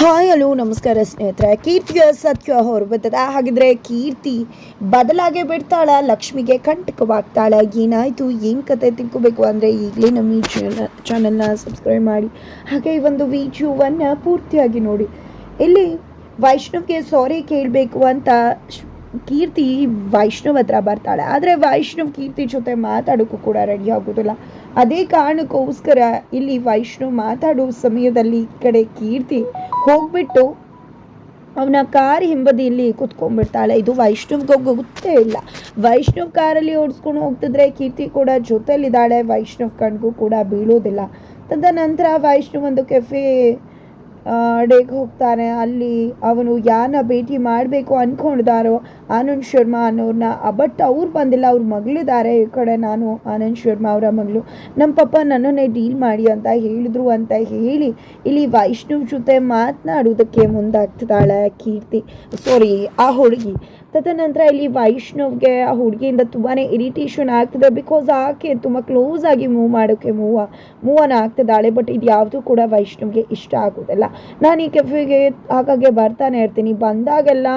Hi hello ನಮಸ್ಕಾರ ಸ್ನೇಹಿತರೆ. ಕೀರ್ತಿಯ ಸತ್ಯ ಹೊರಬರ್ತದ ಹಾಗಿದ್ರೆ ಕೀರ್ತಿ ಬದಲಾಗೆ ಬಿಡ್ತಾಳ, ಲಕ್ಷ್ಮಿಗೆ ಕಂಟಕವಾಗ್ತಾಳ. ಏನಾಯ್ತು? ಏನು ಕತೆ ತಿಳ್ಕೋಬೇಕು ಅಂದರೆ ಈಗಲೇ ನಮ್ಮ ಈ ಚಾನಲ್ ಚಾನಲ್ನ ಸಬ್ಸ್ಕ್ರೈಬ್ ಮಾಡಿ. ಹಾಗೆ ಈ ಒಂದು ವಿಡಿಯೋವನ್ನು ಪೂರ್ತಿಯಾಗಿ ನೋಡಿ. ಇಲ್ಲಿ ವೈಷ್ಣವ್ಗೆ ಸಾರಿ ಕೇಳಬೇಕು ಅಂತ ಕೀರ್ತಿ ವೈಷ್ಣವ್ ಹತ್ರ ಬರ್ತಾಳೆ. ಆದರೆ ವೈಷ್ಣವ್ ಕೀರ್ತಿ ಜೊತೆ ಮಾತಾಡೋಕ್ಕೂ ಕೂಡ ರೆಡಿ ಆಗೋದಿಲ್ಲ. ಅದೇ ಕಾರಣಕ್ಕೋಸ್ಕರ ಇಲ್ಲಿ ವೈಷ್ಣವ್ ಮಾತಾಡೋ ಸಮಯದಲ್ಲಿ ಈ ಕಡೆ ಕೀರ್ತಿ ಹೋಗ್ಬಿಟ್ಟು ಅವನ ಕಾರ್ ಹಿಂಬದಿಯಲ್ಲಿ ಕುತ್ಕೊಂಡ್ಬಿಡ್ತಾಳೆ. ಇದು ವೈಷ್ಣವ್ಗೆ ಗೊತ್ತೇ ಇಲ್ಲ. ವೈಷ್ಣವ್ ಕಾರಲ್ಲಿ ಓಡಿಸ್ಕೊಂಡು ಹೋಗ್ತಿದ್ರೆ ಕೀರ್ತಿ ಕೂಡ ಜೊತೆಲಿದ್ದಾಳೆ ವೈಷ್ಣವ್ ಕಣ್ಗೂ ಕೂಡ ಬೀಳೋದಿಲ್ಲ. ತದನಂತರ ವೈಷ್ಣವ್ ಒಂದು ಕೆಫೆ ಡೇಗೆ ಹೋಗ್ತಾನೆ. ಅಲ್ಲಿ ಅವನು ಯಾರನ್ನ ಭೇಟಿ ಮಾಡಬೇಕು ಅಂದ್ಕೊಂಡಿದ್ದಾರೋ ಆನಂದ್ ಶರ್ಮಾ ಅನ್ನೋರನ್ನ ಬಟ್ ಅವ್ರು ಬಂದಿಲ್ಲ, ಅವ್ರ ಮಗಳಿದ್ದಾರೆ ಈ ಕಡೆ ನಾನು, ಆನಂದ್ ಶರ್ಮಾ ಅವರ ಮಗಳು. ನಮ್ಮ ಪಪ್ಪ ನನ್ನನ್ನೇ ಡೀಲ್ ಮಾಡಿ ಅಂತ ಹೇಳಿದ್ರು ಅಂತ ಹೇಳಿ ಇಲ್ಲಿ ವೈಷ್ಣವ್ ಜೊತೆ ಮಾತನಾಡೋದಕ್ಕೆ ಮುಂದಾಗ್ತಿದ್ದಾಳೆ ಕೀರ್ತಿ. ಸಾರಿ ಆ ಹುಡುಗಿ. ತದನಂತರ ಇಲ್ಲಿ ವೈಷ್ಣವ್ಗೆ, ಆ ಹುಡುಗಿಯಿಂದ ತುಂಬಾ ಇರಿಟೇಷನ್ ಆಗ್ತದೆ. ಬಿಕಾಸ್ ಆಕೆ ತುಂಬ ಕ್ಲೋಸ್ ಆಗಿ ಮೂವ್ ಮಾಡೋಕ್ಕೆ ಮೂವ್ ಮೂವ್ ಆನ್ ಆಗ್ತಿದ್ದಾಳೆ ಬಟ್ ಇದು ಯಾವುದು ಕೂಡ ವೈಷ್ಣವ್ಗೆ ಇಷ್ಟ ಆಗೋದಿಲ್ಲ. ನಾನು ಈ ಕೆಫೆಗೆ ಹಾಗಾಗಿ ಬರ್ತಾನೆ ಇರ್ತೀನಿ. ಬಂದಾಗೆಲ್ಲ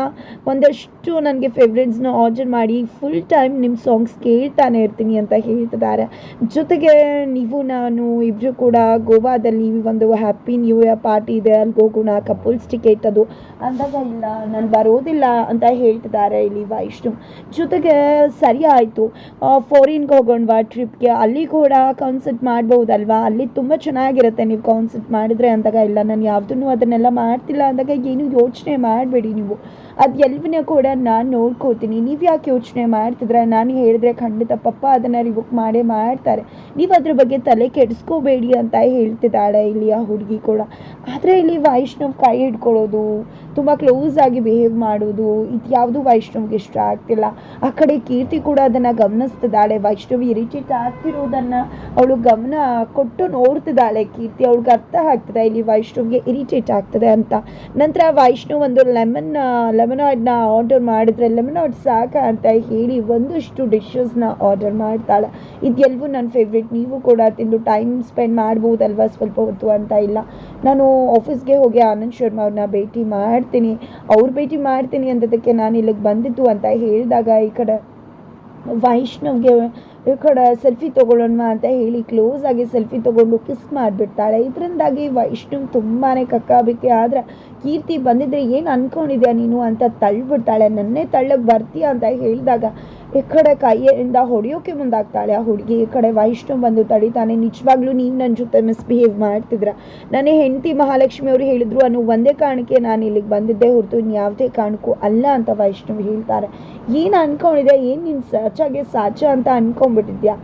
ಒಂದಷ್ಟು ನನಗೆ ಫೇವ್ರೆಟ್ಸ್ನ ಆರ್ಡರ್ ಮಾಡಿ ಫುಲ್ ಟೈಮ್ ನಿಮ್ಮ ಸಾಂಗ್ಸ್ ಕೇಳ್ತಾನೆ ಇರ್ತೀನಿ ಅಂತ ಹೇಳ್ತಿದ್ದಾರೆ. ಜೊತೆಗೆ ನೀವು, ನಾನು ಇಬ್ಬರು ಕೂಡ ಗೋವಾದಲ್ಲಿ ಒಂದು ಹ್ಯಾಪಿ ನ್ಯೂ ಇಯರ್ ಪಾರ್ಟಿ ಇದೆ. ಅಲ್ಲಿ ಹೋಗೋಣ ಕಪಲ್ಸ್ ಟಿಕೆಟ್ ಅದು. ಅಂದಾಗ ಇಲ್ಲ, ನಾನು ಬರೋದಿಲ್ಲ ಅಂತ ಹೇಳ್ತಿದ್ದಾರೆ. ಇಲ್ಲಿ ವೈಷ್ಣವ್ ಜೊತೆಗೆ ಸರಿ ಆಯಿತು. ಫಾರಿನ್ಗೆ ಹೋಗೋಣವಾ ಟ್ರಿಪ್ಗೆ ಅಲ್ಲಿ ಕೂಡ ಕಾನ್ಸರ್ಟ್ ಮಾಡ್ಬೋದಲ್ವಾ? ಅಲ್ಲಿ ತುಂಬ ಚೆನ್ನಾಗಿರುತ್ತೆ ನೀವು ಕಾನ್ಸರ್ಟ್ ಮಾಡಿದ್ರೆ ಅಂದಾಗ ಇಲ್ಲ ನಾನು ಯಾವುದನ್ನು ಅದನ್ನೆಲ್ಲ ಮಾಡ್ತಿಲ್ಲ ಅಂದಾಗ ಏನು ಯೋಚನೆ ಮಾಡಬೇಡಿ ನೀವು. ಅದು ಎಲ್ಲವನ್ನ ಕೂಡ ನಾನು ನೋಡ್ಕೋತೀನಿ. ನೀವು ಯಾಕೆ ಯೋಚನೆ ಮಾಡ್ತಿದ್ರೆ? ನಾನು ಹೇಳಿದ್ರೆ ಖಂಡಿತ ಪಪ್ಪ ಅದನ್ನು ರಿವೋಕ್ ಮಾಡೇ ಮಾಡ್ತಾರೆ. ನೀವು ಅದ್ರ ಬಗ್ಗೆ ತಲೆ ಕೆಡಿಸ್ಕೋಬೇಡಿ ಅಂತ ಹೇಳ್ತಿದ್ದಾಳೆ ಇಲ್ಲಿ ಆ ಹುಡುಗಿ ಕೂಡ. ಆದರೆ ಇಲ್ಲಿ ವೈಷ್ಣವ್ ಕೈ ಹಿಡ್ಕೊಳ್ಳೋದು, ತುಂಬ ಕ್ಲೋಸ್ ಆಗಿ ಬಿಹೇವ್ ಮಾಡೋದು ಇದು ಯಾವುದು ವೈಷ್ಣವ್ಗೆ ಇಷ್ಟ ಆಗ್ತಿಲ್ಲ. ಆ ಕಡೆ ಕೀರ್ತಿ ಕೂಡ ಅದನ್ನು ಗಮನಿಸ್ತಿದ್ದಾಳೆ. ವೈಷ್ಣವಿ ಇರಿಟೇಟ್ ಆಗ್ತಿರೋದನ್ನು ಅವಳು ಗಮನ ಕೊಟ್ಟು ನೋಡ್ತಿದ್ದಾಳೆ. ಕೀರ್ತಿ ಅವಳಿಗೆ ಅರ್ಥ ಆಗ್ತದೆ, ಇಲ್ಲಿ ವೈಷ್ಣವಿಗೆ ಇರಿಟೇಟ್ ಆಗ್ತದೆ ಅಂತ. ನಂತರ ವೈಷ್ಣವ್ ಒಂದು ಲೆಮನ್ ಲೆಮನಾಯ್ಡ್ನ ಆರ್ಡರ್ ಮಾಡಿದ್ರೆ ಲೆಮನಾಯ್ಡ್ ಸಾಕ ಅಂತ ಹೇಳಿ ಒಂದಷ್ಟು ಡಿಶಸ್ನ ಆರ್ಡರ್ ಮಾಡ್ತಾಳೆ. ಇದೆಲ್ಲವೂ ನನ್ನ ಫೇವ್ರೆಟ್ ನೀವು ಕೂಡ ತಿಂದು ಟೈಮ್ ಸ್ಪೆಂಡ್ ಮಾಡ್ಬೋದಲ್ವಾ? ಸ್ವಲ್ಪ ಹೊತ್ತು ಅಂತ ಇಲ್ಲ. ನಾನು ಆಫೀಸ್ಗೆ ಹೋಗಿ ಆನಂದ್ ಶರ್ಮಾ ಅವ್ರನ್ನ ಭೇಟಿ ಮಾಡ್ತೀನಿ. ಅವ್ರು ಭೇಟಿ ಮಾಡ್ತೀನಿ ಅಂತದಕ್ಕೆ ನಾನು ಇಲ್ಲಿಗೆ ಬಂದಿದ್ದು ಅಂತ ಹೇಳಿದಾಗ ಈ ಕಡೆ ವೈಷ್ಣವ್ಗೆ ಈ ಕಡೆ ಸೆಲ್ಫಿ ತೊಗೊಳ್ಳೋಣ ಅಂತ ಹೇಳಿ ಕ್ಲೋಸ್ ಆಗಿ ಸೆಲ್ಫಿ ತೊಗೊಂಡು ಕಿಸ್ ಮಾಡಿಬಿಡ್ತಾಳೆ. ಇದರಿಂದಾಗಿ ವೈಷ್ಣವ್ ತುಂಬಾ ಕಕ್ಕಾಬಿಕ್ಕಿ. ಆದರೆ ಕೀರ್ತಿ ಬಂದಿದ್ರೆ ಏನು ಅಂದ್ಕೊಂಡಿದ್ಯಾ ನೀನು ಅಂತ ತಳ್ಳಿಬಿಡ್ತಾಳೆ ನನ್ನೇ ತಳ್ಳಕ್ಕೆ ಬರ್ತೀಯ ಅಂತ ಹೇಳಿದಾಗ ಈ ಕಡೆ ಕೈಯಿಂದ ಹೊಡೆಯೋಕೆ ಮುಂದಾಗ್ತಾಳೆ. ಆ ಹುಡುಗಿ ಈ ಕಡೆ ವೈಷ್ಣವ್ ಬಂದು ತಡಿತಾನೆ. ನಿಜವಾಗ್ಲೂ ನೀವು ನನ್ನ ಜೊತೆ ಮಿಸ್ಬಿಹೇವ್ ಮಾಡ್ತಿದ್ರ? ನನ್ನ ಹೆಂಡತಿ ಮಹಾಲಕ್ಷ್ಮಿ ಅವರು ಹೇಳಿದ್ರು ಅನ್ನೋ ಒಂದೇ ಕಾರಣಕ್ಕೆ ನಾನು ಇಲ್ಲಿಗೆ ಬಂದಿದ್ದೆ ಹೊರತು ಇನ್ಯಾವುದೇ ಕಾರಣಕ್ಕೂ ಅಲ್ಲ ಅಂತ ವೈಷ್ಣವ್ ಹೇಳ್ತಾರೆ. ಏನು ಅನ್ಕೊಂಡಿದ್ಯಾ? ಏನು ನೀನು ಸಾಚಾಗೆ ಸಾಚ ಅಂತ ಅನ್ಕೊಂಡ್ಬಿಟ್ಟಿದ್ಯಾ?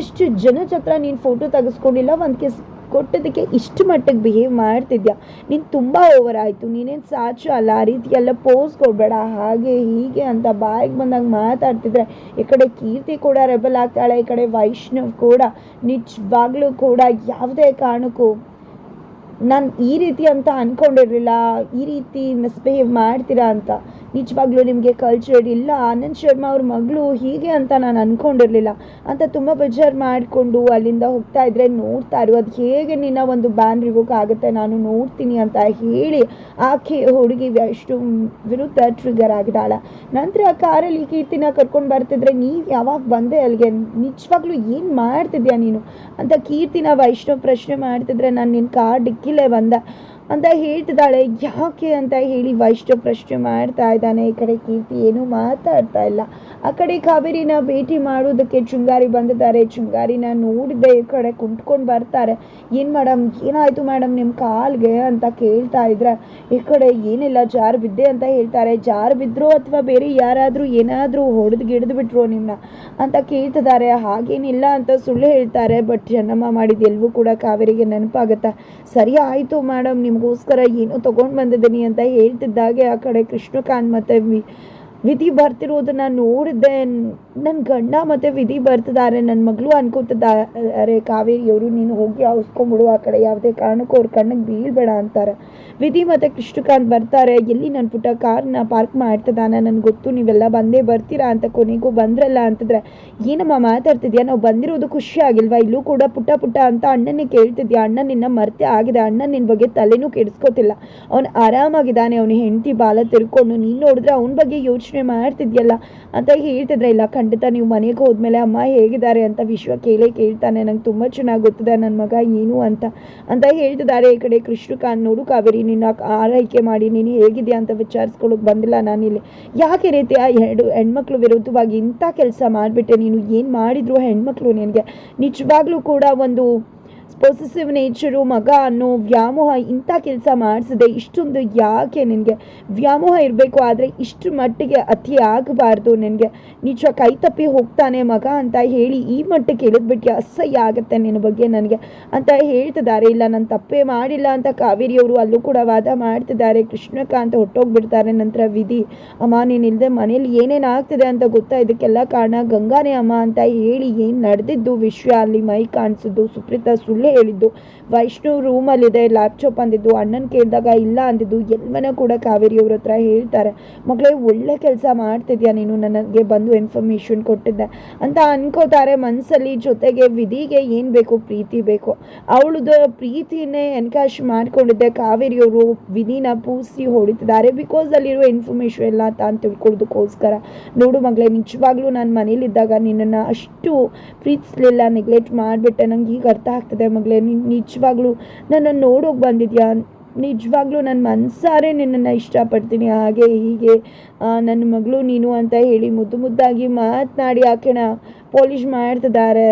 ಎಷ್ಟು ಜನ ಹತ್ರ ನೀನು ಫೋಟೋ ತೆಗೆಸ್ಕೊಂಡಿಲ್ಲ? ಒಂದು ಕಿಸ್ ಕೊಟ್ಟದಕ್ಕೆ ಇಷ್ಟು ಮಟ್ಟಿಗೆ ಬಿಹೇವ್ ಮಾಡ್ತಿದ್ಯಾ? ನೀನು ತುಂಬ ಓವರ್ ಆಯಿತು. ನೀನೇನು ಸಾಚು ಅಲ್ಲ? ಆ ರೀತಿ ಎಲ್ಲ ಪೋಸ್ ಕೊಡಬೇಡ. ಹಾಗೆ, ಹೀಗೆ ಅಂತ ಬಾಯಿಗೆ ಬಂದಾಗ ಮಾತಾಡ್ತಿದ್ರೆ, ಈ ಕಡೆ ಕೀರ್ತಿ ಕೂಡ ರೆಬಲ್ ಆಗ್ತಾಳೆ, ಈ ಕಡೆ ವೈಷ್ಣವ್ ಕೂಡ, ನಿಜವಾಗ್ಲೂ ಕೂಡ ಯಾವುದೇ ಕಾರಣಕ್ಕೂ ನಾನು ಈ ರೀತಿ ಅಂತ ಅಂದ್ಕೊಂಡಿರಲಿಲ್ಲ ಈ ರೀತಿ ಮಿಸ್ಬಿಹೇವ್ ಮಾಡ್ತೀರಾ ಅಂತ. ನಿಜವಾಗ್ಲೂ ನಿಮಗೆ ಕಲ್ಚರ್ ಇಲ್ಲ, ಆನಂದ್ ಶರ್ಮಾ ಅವ್ರ ಮಗಳು ಹೀಗೆ ಅಂತ ನಾನು ಅಂದ್ಕೊಂಡಿರಲಿಲ್ಲ ಅಂತ ತುಂಬ ಬೇಜಾರು ಮಾಡಿಕೊಂಡು ಅಲ್ಲಿಂದ ಹೋಗ್ತಾ ಇದ್ರೆ ನೋಡ್ತಾ ಇರು, ಅದು ಹೇಗೆ ನಿನ್ನ ಒಂದು ಬ್ಯಾನ್ ರಿವೋಕ್ ಆಗುತ್ತೆ, ನಾನು ನೋಡ್ತೀನಿ ಅಂತ ಹೇಳಿ ಆಕೆ ಹುಡುಗಿ ಅಷ್ಟು ವಿರುದ್ಧ ಟ್ರಿಗರ್ ಆಗಿದ್ದಾಳೆ. ನಂತರ ಆ ಕಾರಲ್ಲಿ ಕೀರ್ತಿನ ಕರ್ಕೊಂಡು ಬರ್ತಿದ್ರೆ ನೀವು ಯಾವಾಗ ಬಂದೆ ಅಲ್ಲಿಗೆ? ನಿಜವಾಗ್ಲೂ ಏನು ಮಾಡ್ತಿದ್ಯಾ ನೀನು? ಅಂತ ಕೀರ್ತಿನ ವೈಷ್ಣವ್ ಪ್ರಶ್ನೆ ಮಾಡ್ತಿದ್ರೆ ನಾನು ನಿನ್ನ ಕಾರ್ ಡಿಕ್ಕಿಲೇ ಬಂದ. ಅಂತ ಹೇಳ್ತಿದ್ದಾಳೆ. ಯಾಕೆ ಅಂತ ಹೇಳಿ ವೈಷ್ಣವ್ ಪ್ರಶ್ನೆ ಮಾಡ್ತಾ ಇದ್ದಾನೆ. ಈ ಕಡೆ ಕೀರ್ತಿ ಏನೂ ಮಾತಾಡ್ತಾ ಇಲ್ಲ. ಆ ಕಡೆ ಕಾವೇರಿನ ಭೇಟಿ ಮಾಡೋದಕ್ಕೆ ಚುಂಗಾರಿ ಬಂದಿದ್ದಾರೆ. ಚುಂಗಾರಿನ ನೋಡಿದೆ ಈ ಕಡೆ ಕುಂಟ್ಕೊಂಡು ಬರ್ತಾರೆ. ಏನು ಮೇಡಮ್ ಏನಾಯಿತು ಮೇಡಮ್ ನಿಮ್ಮ ಕಾಲ್ಗೆ ಅಂತ ಕೇಳ್ತಾ ಇದ್ರೆ, ಈ ಕಡೆ ಏನಿಲ್ಲ, ಜಾರು ಬಿದ್ದೆ ಅಂತ ಹೇಳ್ತಾರೆ. ಜಾರು ಬಿದ್ರೋ ಅಥವಾ ಬೇರೆ ಯಾರಾದರೂ ಏನಾದರೂ ಹೊಡೆದು ಗಿಡ್ದು ಬಿಟ್ರೋ ನಿಮ್ಮನ್ನ ಅಂತ ಕೇಳ್ತಿದ್ದಾರೆ. ಹಾಗೇನಿಲ್ಲ ಅಂತ ಸುಳ್ಳು ಹೇಳ್ತಾರೆ. ಬಟ್ ಚೆನ್ನಮ್ಮ ಮಾಡಿದ ಎಲ್ಲವೂ ಕೂಡ ಕಾವೇರಿಗೆ ನೆನಪಾಗುತ್ತೆ. ಸರಿ ಆಯಿತು ಮೇಡಮ್ ನಿಮಗೋಸ್ಕರ ಏನೋ ತೊಗೊಂಡು ಬಂದಿದ್ದೀನಿ ಅಂತ ಹೇಳ್ತಿದ್ದಾಗೆ ಆ ಕಡೆ ಕೃಷ್ಣಕಾಂತ್ ಮತ್ತು ವಿ ವಿಧಿ ಬರ್ತಿರೋದನ್ನ ನೋಡಿದ್ದೆ ನನ್ನ ಗಂಡ ಮತ್ತು ವಿಧಿ ಬರ್ತಿದ್ದಾರೆ ನನ್ನ ಮಗಳು ಅನ್ಕೋತಿದ್ದಾರೆ ಕಾವೇರಿಯವರು ನೀನು ಹೋಗಿ ಅವಸ್ಕೊಂಬಿಡು ಆ ಕಡೆ ಯಾವುದೇ ಕಾರಣಕ್ಕೂ ಅವ್ರ ಕಣ್ಣಿಗೆ ಬೀಳ್ಬೇಡ ಅಂತಾರೆ. ವಿಧಿ ಮತ್ತು ಕೃಷ್ಣಕಾಂತ್ ಬರ್ತಾರೆ, ಎಲ್ಲಿ ನನ್ನ ಪುಟ್ಟ ಕಾರ್ನ ಪಾರ್ಕ್ ಮಾಡ್ತಿದ್ದಾನೆ ನನಗೆ ಗೊತ್ತು, ನೀವೆಲ್ಲ ಬಂದೇ ಬರ್ತೀರಾ ಅಂತ ಕೊನೆಗೂ ಬಂದ್ರಲ್ಲ ಅಂತಂದ್ರೆ, ಏನಮ್ಮ ಮಾತಾಡ್ತಿದ್ಯಾ? ನಾವು ಬಂದಿರೋದು ಖುಷಿ ಆಗಿಲ್ವಾ? ಇಲ್ಲೂ ಕೂಡ ಪುಟ್ಟ ಪುಟ್ಟ ಅಂತ ಅಣ್ಣನೇ ಕೇಳ್ತಿದ್ಯಾ? ಅಣ್ಣ ನಿನ್ನ ಮರ್ತೆ ಆಗಿದೆ ಅಣ್ಣ ನಿನ್ನ ಬಗ್ಗೆ ತಲೆನೂ ಕೆಡಿಸ್ಕೋತಿಲ್ಲ. ಅವನು ಆರಾಮಾಗಿದ್ದಾನೆ, ಅವನು ಹೆಂಡತಿ ಬಾಲ ತಿರ್ಕೊಂಡು, ನೀನು ನೋಡಿದ್ರೆ ಅವನ ಬಗ್ಗೆ ಯೋಚನೆ ಮಾಡ್ತಿದ್ಯಲ್ಲ ಅಂತ ಹೇಳ್ತಿದ್ರೆ, ಇಲ್ಲ ಖಂಡಿತ ನೀವು ಮನೆಗೆ ಹೋದ್ಮೇಲೆ ಅಮ್ಮ ಹೇಗಿದ್ದಾರೆ ಅಂತ ವಿಶ್ವ ಕೇಳೇ ಕೇಳ್ತಾನೆ. ನಂಗೆ ತುಂಬ ಚೆನ್ನಾಗಿ ಗೊತ್ತಿದೆ ನನ್ನ ಮಗ ಏನು ಅಂತ. ಅಂತ ಹೇಳ್ತಿದ್ದಾರೆ ಈ ಕಡೆ ಕೃಷ್ಣಕಾಂತ್ ನೋಡು ಕಾವೇರಿ, ನಿನ್ನ ಆರೈಕೆ ಮಾಡಿ, ನೀನು ಹೇಗಿದೆಯಾ ಅಂತ ವಿಚಾರಿಸ್ಕೊಳ್ಳೋಕೆ ಬಂದಿಲ್ಲ ನಾನಿಲ್ಲಿ. ಯಾಕೆ ರೀತಿ ಆ ಎರಡು ಹೆಣ್ಮಕ್ಳು ವಿರುದ್ಧವಾಗಿ ಇಂಥ ಕೆಲಸ ಮಾಡಿಬಿಟ್ಟೆ? ನೀನು ಏನು ಮಾಡಿದ್ರು ಹೆಣ್ಮಕ್ಳು ನಿನಗೆ? ನಿಜವಾಗ್ಲೂ ಕೂಡ ಒಂದು ಪೊಸೆಸಿವ್ ನೇಚರು ಮಗ ಅನ್ನೋ ವ್ಯಾಮೋಹ, ಇಂಥ ಕೆಲಸ ಮಾಡಿಸಿದೆ ಇಷ್ಟೊಂದು ಯಾಕೆ ನಿನಗೆ? ವ್ಯಾಮೋಹ ಇರಬೇಕು ಆದರೆ ಇಷ್ಟು ಮಟ್ಟಿಗೆ ಅತಿ ಆಗಬಾರ್ದು ನಿನಗೆ. ನಿಜ ಕೈ ತಪ್ಪಿ ಹೋಗ್ತಾನೆ ಮಗ ಅಂತ ಹೇಳಿ ಈ ಮಟ್ಟಕ್ಕೆ ಇಳಿದ್ಬಿಟ್ಟು ಅಸಹ್ಯ ಆಗುತ್ತೆ ನಿನ್ನ ಬಗ್ಗೆ ನನಗೆ ಅಂತ ಹೇಳ್ತಿದ್ದಾರೆ. ಇಲ್ಲ, ನಾನು ತಪ್ಪೇ ಮಾಡಿಲ್ಲ ಅಂತ ಕಾವೇರಿಯವರು ಅಲ್ಲೂ ಕೂಡ ವಾದ ಮಾಡ್ತಿದ್ದಾರೆ. ಕೃಷ್ಣಕಾಂತ್ ಹೊಟ್ಟೋಗ್ಬಿಡ್ತಾರೆ ನಂತರ ವಿಧಿ. ಅಮ್ಮ ನೀನಿಲ್ಲದೆ ಮನೇಲಿ ಏನೇನು ಆಗ್ತಿದೆ ಅಂತ ಗೊತ್ತಾ? ಇದಕ್ಕೆಲ್ಲ ಕಾರಣ ಗಂಗಾನೇ ಅಮ್ಮ ಅಂತ ಹೇಳಿ ಏನು ನಡೆದಿದ್ದು ವಿಷಯ ಅಲ್ಲಿ ಮೈ ಕಾಣಿಸಿದ್ದು ಸುಪ್ರೀತಾ ಸುಳ್ಳು ಹೇಳಿದ್ದು. ವೈಷ್ಣು ರೂಮಲ್ಲಿದೆ ಲ್ಯಾಪ್ಟಾಪ್ ಅಂದಿದ್ದು, ಅಣ್ಣನ ಕೇಳಿದಾಗ ಇಲ್ಲ ಅಂದಿದ್ದು ಎಲ್ಲವನ್ನ ಕೂಡ ಕಾವೇರಿಯವ್ರ ಹತ್ರ ಹೇಳ್ತಾರೆ. ಮಗಳೇ, ಒಳ್ಳೆ ಕೆಲಸ ಮಾಡ್ತಿದ್ಯಾ ನೀನು? ನನಗೆ ಬಂದು ಇನ್ಫಾರ್ಮೇಷನ್ ಕೊಟ್ಟಿದ್ದೆ. ಅಂತ ಅನ್ಕೋತಾರೆ. ಮನಸ್ಸಲ್ಲಿ ಜೊತೆಗೆ ವಿಧಿಗೆ ಏನು ಬೇಕು? ಪ್ರೀತಿ ಬೇಕು. ಅವಳದು ಪ್ರೀತಿನೇ ಎನ್ಕಾಶ್ ಮಾಡ್ಕೊಂಡಿದ್ದೆ. ಕಾವೇರಿಯವರು ವಿಧಿನ ಪೂಸಿ ಹೊಡಿತಿದ್ದಾರೆ. ಬಿಕಾಸ್ ಅಲ್ಲಿರೋ ಇನ್ಫಾರ್ಮೇಷನ್ ಎಲ್ಲ ತಾನು ತಿಳ್ಕೊಳ್ಳೋದಕ್ಕೋಸ್ಕರ. ನೋಡು ಮಗಳೇ, ನಿಜವಾಗ್ಲೂ ನಾನು ಮನೇಲಿದ್ದಾಗ ನಿನ್ನನ್ನು ಅಷ್ಟು ಪ್ರೀತಿಸ್ಲಿಲ್ಲ ನೆಗ್ಲೆಕ್ಟ್ ಮಾಡಿಬಿಟ್ಟೆ. ನಂಗೆ ಈಗ ಅರ್ಥ ಆಗ್ತದೆ. ಮಗಳೇ ನೀನು ನಿಜವಾಗ್ಲೂ ನನ್ನನ್ನು ನೋಡೋಕೆ ಬಂದಿದ್ಯಾ? ನಿಜವಾಗ್ಲೂ ನನ್ನ ಮನಸಾರೆ ನಿನ್ನನ್ನು ಇಷ್ಟಪಡ್ತೀನಿ. ಹಾಗೆ ಹೀಗೆ ನನ್ನ ಮಗಳು ನೀನು ಅಂತ ಹೇಳಿ ಮುದ್ದು ಮುದ್ದಾಗಿ ಮಾತನಾಡಿ, ಆಕೆನ ಪಾಲಿಷ್ ಮಾಡ್ತಿದ್ದಾರೆ.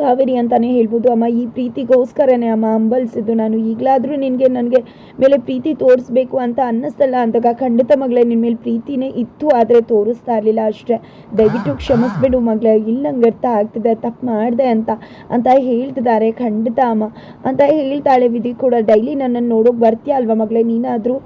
ಕಾವೇರಿ ಅಂತಲೇ ಹೇಳ್ಬೋದು. ಅಮ್ಮ, ಈ ಪ್ರೀತಿಗೋಸ್ಕರನೇ ಅಮ್ಮ ಹಂಬಲಿಸಿದ್ದು ನಾನು ಈಗಲಾದರೂ ನಿನಗೆ, ನನಗೆ ಮೇಲೆ ಪ್ರೀತಿ ತೋರಿಸ್ಬೇಕು ಅಂತ ಅನ್ನಿಸ್ತಲ್ಲ ಅಂದಾಗ ಖಂಡಿತ ಮಗಳೇ ನಿನ್ನ ಮೇಲೆ ಪ್ರೀತಿನೇ ಇತ್ತು ಆದರೆ ತೋರಿಸ್ತಾ ಇರಲಿಲ್ಲ ಅಷ್ಟೇ. ದಯವಿಟ್ಟು ಕ್ಷಮಿಸ್ಬಿಡು ಮಗಳೇ, ಇಲ್ಲ ನಂಗೆ ಅರ್ಥ ಆಗ್ತಿದೆ, ತಪ್ಪು ಮಾಡಿದೆ ಅಂತ ಅಂತ ಹೇಳ್ತಿದ್ದಾರೆ ಖಂಡಿತ ಅಮ್ಮ. ಅಂತ ಹೇಳ್ತಾಳೆ ವಿಧಿ ಕೂಡ, ಡೈಲಿ ನನ್ನನ್ನು ನೋಡೋಕೆ ಬರ್ತೀಯ ಅಲ್ವಾ ಮಗಳೇ, ನೀನಾದರೂ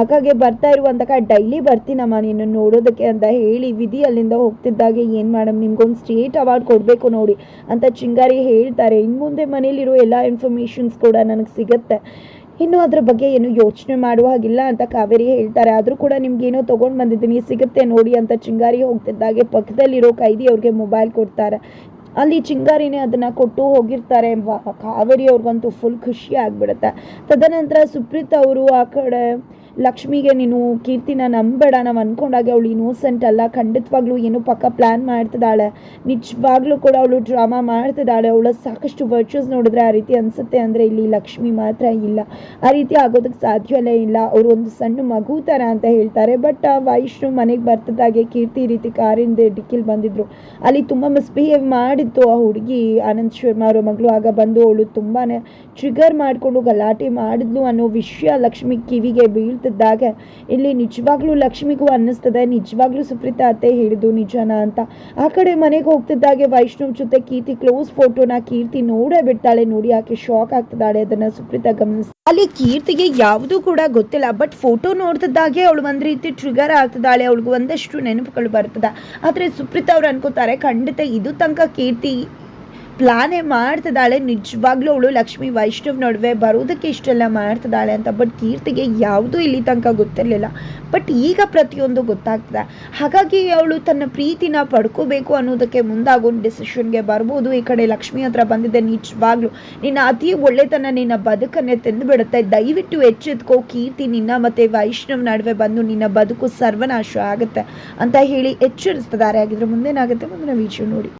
ಆಗಾಗೆ ಬರ್ತಾ ಇರುವಂತಕ ಡೈಲಿ ಬರ್ತೀನಮ್ಮ ನೀನು ನೋಡೋದಕ್ಕೆ ಅಂತ ಹೇಳಿ ವಿಧಿ ಅಲ್ಲಿಂದ ಹೋಗ್ತಿದ್ದಾಗೆ, ಏನು ಮಾಡಮ್, ನಿಮ್ಗೊಂದು ಸ್ಟೇಟ್ ಅವಾರ್ಡ್ ಕೊಡಬೇಕು ನೋಡಿ ಅಂತ ಚಿಂಗಾರಿ ಹೇಳ್ತಾರೆ. ಇನ್ನು ಮುಂದೆ ಮನೇಲಿರೋ ಎಲ್ಲ ಇನ್ಫಾರ್ಮೇಷನ್ಸ್ ಕೂಡ ನನಗೆ ಸಿಗುತ್ತೆ. ಇನ್ನು ಅದ್ರ ಬಗ್ಗೆ ಏನು ಯೋಚನೆ ಮಾಡುವ ಹಾಗಿಲ್ಲ ಅಂತ ಕಾವೇರಿ ಹೇಳ್ತಾರೆ. ಆದರೂ ಕೂಡ ನಿಮ್ಗೇನೋ ತೊಗೊಂಡು ಬಂದಿದ್ದೀನಿ, ಸಿಗುತ್ತೆ ನೋಡಿ ಅಂತ ಚಿಂಗಾರಿ ಹೋಗ್ತಿದ್ದಾಗೆ. ಪಕ್ಕದಲ್ಲಿರೋ ಕೈದಿ ಅವ್ರಿಗೆ ಮೊಬೈಲ್ ಕೊಡ್ತಾರೆ. ಅಲ್ಲಿ ಚಿಂಗಾರಿನೇ ಅದನ್ನು ಕೊಟ್ಟು ಹೋಗಿರ್ತಾರೆ. ಕಾವೇರಿ ಅವ್ರಿಗಂತೂ ಫುಲ್ ಖುಷಿ ಆಗಿಬಿಡುತ್ತೆ. ತದನಂತರ ಸುಪ್ರೀತ್ ಅವರು ಆ ಕಡೆ ಲಕ್ಷ್ಮಿಗೆ ನೀನು ಕೀರ್ತಿನ ನಂಬೇಡ, ನಾವು ಅಂದ್ಕೊಂಡಾಗೆ ಅವಳು ಇನ್ನೋಸೆಂಟ್ ಅಲ್ಲ, ಖಂಡಿತವಾಗ್ಲೂ ಏನೋ ಪಕ್ಕ ಪ್ಲ್ಯಾನ್ ಮಾಡ್ತಿದ್ದಾಳೆ. ನಿಜವಾಗ್ಲೂ ಕೂಡ ಅವಳು ಡ್ರಾಮಾ ಮಾಡ್ತಿದ್ದಾಳೆ. ಅವಳ ಸಾಕಷ್ಟು ವರ್ಚಸ್ ನೋಡಿದ್ರೆ ಆ ರೀತಿ ಅನಿಸುತ್ತೆ ಅಂದರೆ ಇಲ್ಲಿ ಲಕ್ಷ್ಮಿ ಮಾತ್ರ ಇಲ್ಲ. ಆ ರೀತಿ ಆಗೋದಕ್ಕೆ ಸಾಧ್ಯವೇ ಇಲ್ಲ. ಅವರು ಒಂದು ಸಣ್ಣ ಮಗು ಥರ ಅಂತ ಹೇಳ್ತಾರೆ. ಬಟ್ ವೈಷ್ಣು ಮನೆಗೆ ಬರ್ತಿದ್ದಾಗೆ ಕೀರ್ತಿ ರೀತಿ ಕಾರಿಂದ ಡಿಕ್ಕಿಲ್ ಬಂದಿದ್ರು. ಅಲ್ಲಿ ತುಂಬ ಮಿಸ್ಬಿಹೇವ್ ಮಾಡಿತ್ತು ಆ ಹುಡುಗಿ ಆನಂದ್ ಶರ್ಮಾ ಅವರ ಮಗಳು. ಆಗ ಬಂದು ಅವಳು ತುಂಬಾ ಟ್ರಿಗರ್ ಮಾಡಿಕೊಂಡು ಗಲಾಟೆ ಮಾಡಿದ್ಲು ಅನ್ನೋ ವಿಷಯ ಲಕ್ಷ್ಮಿ ಕಿವಿಗೆ ಬೀಳ್ತಿದ್ದಾಗ ಇಲ್ಲಿ ನಿಜವಾಗ್ಲೂ ಲಕ್ಷ್ಮಿಗೂ ಅನ್ನಿಸ್ತದೆ, ನಿಜವಾಗ್ಲೂ ಸುಪ್ರೀತಾ ಅತ್ತೆ ಹೇಳಿದ್ದು ನಿಜನ ಅಂತ. ಆ ಕಡೆ ಮನೆಗೆ ಹೋಗ್ತಿದ್ದಾಗೆ ವೈಷ್ಣವ್ ಜೊತೆ ಕೀರ್ತಿ ಕ್ಲೋಸ್ ಫೋಟೋನ ಕೀರ್ತಿ ನೋಡೇ ಬಿಡ್ತಾಳೆ ನೋಡಿ, ಆಕೆ ಶಾಕ್ ಆಗ್ತಿದ್ದಾಳೆ ಅದನ್ನ ಸುಪ್ರೀತಾ ಗಮನಿಸ್ ಅಲ್ಲಿ ಕೀರ್ತಿಗೆ ಯಾವುದೂ ಕೂಡ ಗೊತ್ತಿಲ್ಲ ಬಟ್ ಫೋಟೋ ನೋಡ್ತಿದ್ದಾಗೆ ಅವಳು ಒಂದು ರೀತಿ ಟ್ರಿಗರ್ ಆಗ್ತಿದ್ದಾಳೆ, ಅವಳಿಗೆ ಒಂದಷ್ಟು ನೆನಪುಗಳು ಬರ್ತದೆ. ಆದರೆ ಸುಪ್ರೀತಾ ಅವ್ರು ಅನ್ಕೋತಾರೆ, ಖಂಡಿತ ಇದು ತನಕ ಕೀರ್ತಿ ಪ್ಲಾನೇ ಮಾಡ್ತಿದ್ದಾಳೆ. ನಿಜವಾಗ್ಲೂ ಅವಳು ಲಕ್ಷ್ಮಿ ವೈಷ್ಣವ್ ನಡುವೆ ಬರೋದಕ್ಕೆ ಇಷ್ಟೆಲ್ಲ ಮಾಡ್ತಿದ್ದಾಳೆ ಅಂತ, ಬಟ್ ಕೀರ್ತಿಗೆ ಯಾವುದೂ ಇಲ್ಲಿ ತನಕ ಗೊತ್ತಿರಲಿಲ್ಲ. ಬಟ್ ಈಗ ಪ್ರತಿಯೊಂದು ಗೊತ್ತಾಗ್ತದೆ. ಹಾಗಾಗಿ ಅವಳು ತನ್ನ ಪ್ರೀತಿನ ಪಡ್ಕೋಬೇಕು ಅನ್ನೋದಕ್ಕೆ ಮುಂದಾಗೊಂಡು ಡಿಸಿಷನ್ಗೆ ಬರ್ಬೋದು. ಈ ಕಡೆ ಲಕ್ಷ್ಮಿ ಹತ್ರ ಬಂದಿದೆ ನಿಜವಾಗ್ಲೂ ನಿನ್ನ ಅತಿ ಒಳ್ಳೆತನ ನಿನ್ನ ಬದುಕನ್ನೇ ತಿಂದುಬಿಡುತ್ತೆ. ದಯವಿಟ್ಟು ಎಚ್ಚೆತ್ಕೋ, ಕೀರ್ತಿ ನಿನ್ನ ಮತ್ತೆ ವೈಷ್ಣವ್ ನಡುವೆ ಬಂದು ನಿನ್ನ ಬದುಕು ಸರ್ವನಾಶ ಆಗುತ್ತೆ ಅಂತ ಹೇಳಿ ಎಚ್ಚರಿಸ್ತಿದ್ದಾರೆ. ಆಗಿದ್ರೆ ಮುಂದೇನಾಗುತ್ತೆ? ಮುಂದಿನ ವಿಷಯ ನೋಡಿ.